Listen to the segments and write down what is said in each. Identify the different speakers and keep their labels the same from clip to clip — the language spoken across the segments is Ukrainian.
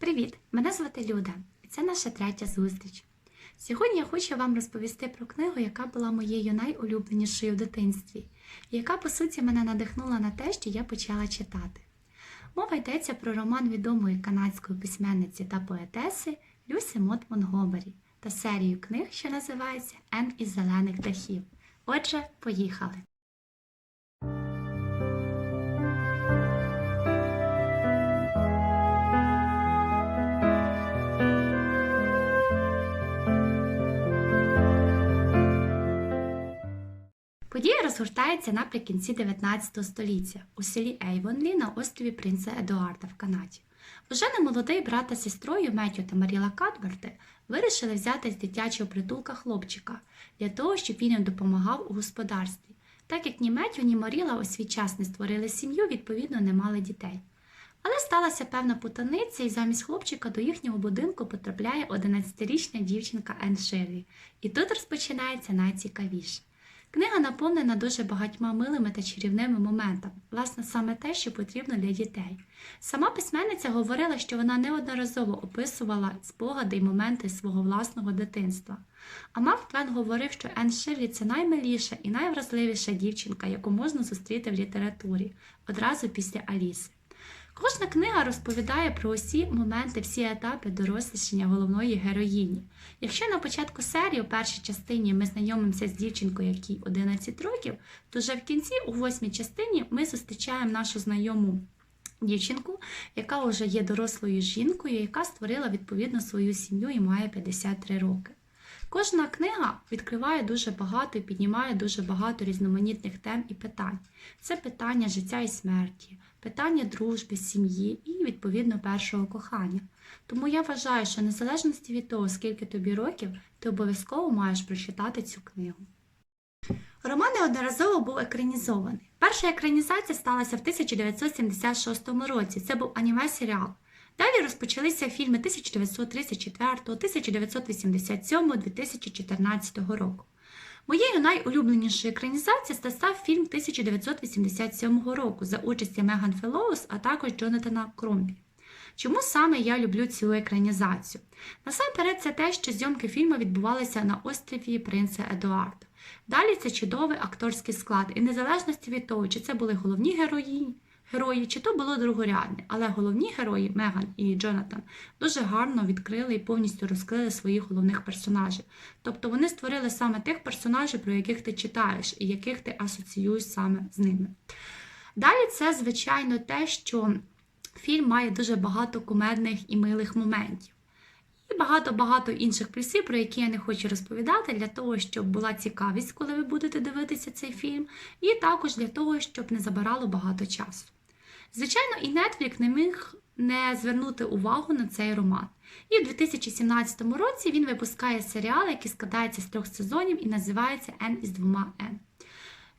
Speaker 1: Привіт! Мене звати Люда, і це наша третя зустріч. Сьогодні я хочу вам розповісти про книгу, яка була моєю найулюбленішою в дитинстві, і яка, по суті, мене надихнула на те, що я почала читати. Мова йдеться про роман відомої канадської письменниці та поетеси Люсі Мот Монгомері та серію книг, що називається Ен із зелених дахів. Отже, поїхали! Розгортається наприкінці 19 століття у селі Ейвонлі на острові Принца Едуарда в Канаді. Уже немолодий брат та сестрою Меттю та Маріла Кадберти вирішили взяти з дитячого притулка хлопчика для того, щоб він їм допомагав у господарстві. Так як ні Меттю, ні Маріла у свій час не створили сім'ю, відповідно, не мали дітей. Але сталася певна путаниця, і замість хлопчика до їхнього будинку потрапляє 11-річна дівчинка Енн Ширлі. І тут розпочинається найцікавіше. Книга наповнена дуже багатьма милими та чарівними моментами, власне, саме те, що потрібно для дітей. Сама письменниця говорила, що вона неодноразово описувала спогади й моменти свого власного дитинства. А Марк Твен говорив, що Енн Ширлі – це наймиліша і найвразливіша дівчинка, яку можна зустріти в літературі одразу після Аліси. Кожна книга розповідає про усі моменти, всі етапи дорослішання головної героїні. Якщо на початку серії, у першій частині, ми знайомимося з дівчинкою, якій 11 років, то вже в кінці, у восьмій частині, ми зустрічаємо нашу знайому дівчинку, яка вже є дорослою жінкою, яка створила відповідно свою сім'ю і має 53 роки. Кожна книга відкриває дуже багато і піднімає дуже багато різноманітних тем і питань. Це питання життя і смерті, питання дружби, сім'ї і, відповідно, першого кохання. Тому я вважаю, що незалежності від того, скільки тобі років, ти обов'язково маєш прочитати цю книгу. Роман неодноразово був екранізований. Перша екранізація сталася в 1976 році. Це був аніме серіал. Далі розпочалися фільми 1934, 1987, 2014 року. Моєю найулюбленішою екранізацією став фільм 1987 року за участі Меган Фелоус, а також Джонатана Кромбі. Чому саме я люблю цю екранізацію? Насамперед, це те, що зйомки фільму відбувалися на острові Принца Едуарда. Далі це чудовий акторський склад, і незалежності від того, чи це були головні героїні, герої, чи то було другорядне, але головні герої Меган і Джонатан дуже гарно відкрили і повністю розкрили своїх головних персонажів. Тобто вони створили саме тих персонажів, про яких ти читаєш і яких ти асоціюєш саме з ними. Далі це, звичайно, те, що фільм має дуже багато кумедних і милих моментів. І багато-багато інших плюсів, про які я не хочу розповідати, для того, щоб була цікавість, коли ви будете дивитися цей фільм, і також для того, щоб не забирало багато часу. Звичайно, і Netflix не міг не звернути увагу на цей роман. І в 2017 році він випускає серіал, який складається з трьох сезонів і називається Н із двома Н.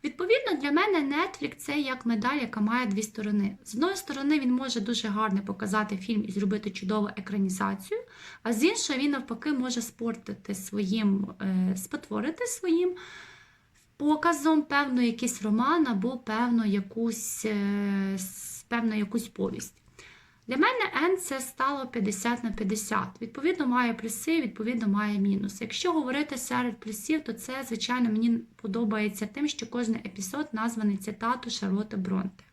Speaker 1: Відповідно, для мене Netflix це як медаль, яка має дві сторони. З одної сторони, він може дуже гарно показати фільм і зробити чудову екранізацію, а з іншої, він навпаки може спортити своїм, е, спотворити своїм показом певно якийсь роман або певну якусь, е, певну якусь повість. Для мене N це стало 50 на 50. Відповідно, має плюси, відповідно, має мінуси. Якщо говорити серед плюсів, то це, звичайно, мені подобається тим, що кожен епізод названий цитату Шарлоти Бронте.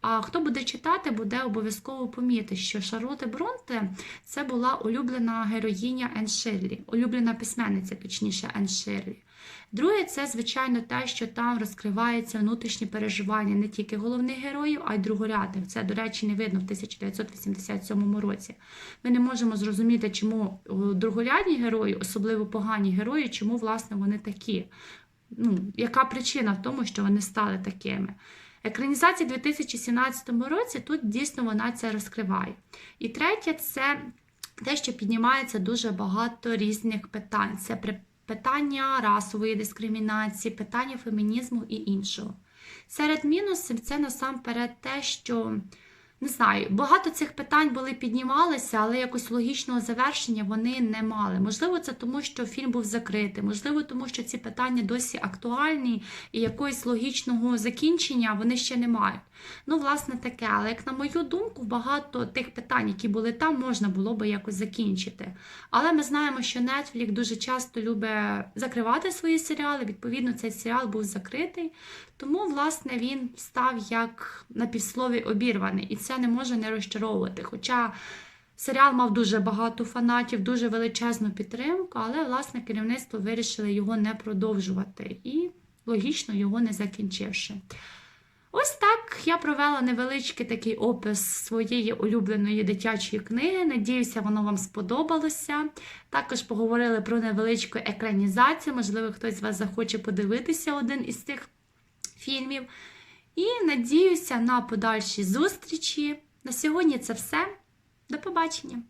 Speaker 1: А хто буде читати, буде обов'язково помітити, що Шарлоте Бронте це була улюблена героїня Ен Ширлі, улюблена письменниця, точніше, Ен Ширлі. Друге, це, звичайно, те, що там розкриваються внутрішні переживання не тільки головних героїв, а й другорядних. Це, до речі, не видно в 1987 році. Ми не можемо зрозуміти, чому другорядні герої, особливо погані герої, чому, власне, вони такі. Ну, Яка причина в тому, що вони стали такими? Екранізація 2017 році тут дійсно вона це розкриває. І третє, це те, що піднімається дуже багато різних питань. Це питання расової дискримінації, питання фемінізму і іншого. Серед мінусів це насамперед те, що не знаю, багато цих питань були піднімалися, але якось логічного завершення вони не мали. Можливо, це тому, що фільм був закритий, можливо, тому що ці питання досі актуальні і якогось логічного закінчення вони ще не мають. Ну, власне, таке. Але як на мою думку, багато тих питань, які були там, можна було би якось закінчити. Але ми знаємо, що Netflix дуже часто любить закривати свої серіали. Відповідно, цей серіал був закритий. Тому, власне, він став як на півслові обірваний, це не може не розчаровувати. Хоча серіал мав дуже багато фанатів, дуже величезну підтримку, але власне керівництво вирішило його не продовжувати і логічно його не закінчивши. Ось так я провела невеличкий такий опис своєї улюбленої дитячої книги. Надіюся, воно вам сподобалося. Також поговорили про невеличку екранізацію. Можливо, хтось з вас захоче подивитися один із цих фільмів. І надіюся на подальші зустрічі. На сьогодні це все. До побачення!